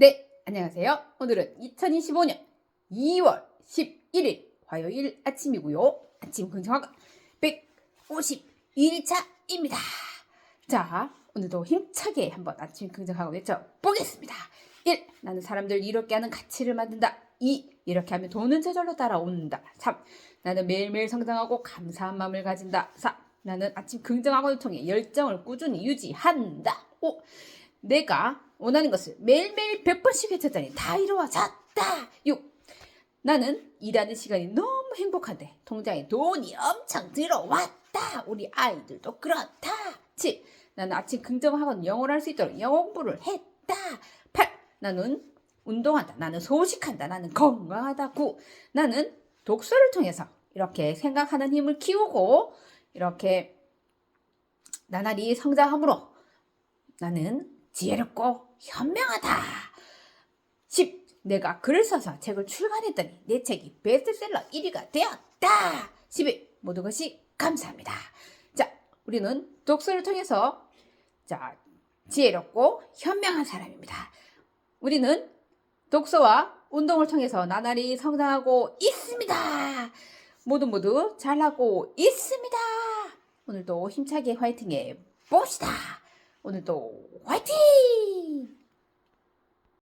네, 안녕하세요. 오늘은 2025년 2월 11일 화요일 아침이고요. 아침 긍정화가 151차입니다. 자, 오늘도 힘차게 한번 아침 긍정하고 외쳐보겠습니다. 1. 나는 사람들 이롭게 하는 가치를 만든다. 2. 이렇게 하면 돈은 저절로 따라온다. 3. 나는 매일매일 성장하고 감사한 마음을 가진다. 4. 나는 아침 긍정학원을 통해 열정을 꾸준히 유지한다. 5. 내가 원하는 것을 매일매일 100번씩 외쳤더니 다 이루어졌다. 6. 나는 일하는 시간이 너무 행복한데 통장에 돈이 엄청 들어왔다. 우리 아이들도 그렇다. 7. 나는 아침 긍정학원 영어를 할 수 있도록 영어 공부를 했다. 8. 나는 운동한다. 나는 소식한다. 나는 건강하다. 9. 나는 독서를 통해서 이렇게 생각하는 힘을 키우고 이렇게 나날이 성장함으로 나는 지혜롭고 현명하다. 10. 내가 글을 써서 책을 출간했더니 내 책이 베스트셀러 1위가 되었다. 11. 모든 것이 감사합니다. 자, 우리는 독서를 통해서 자, 지혜롭고 현명한 사람입니다. 우리는 독서와 운동을 통해서 나날이 성장하고 있습니다. 모두 모두 잘하고 있습니다. 오늘도 힘차게 화이팅해 봅시다. 오늘도 화이팅!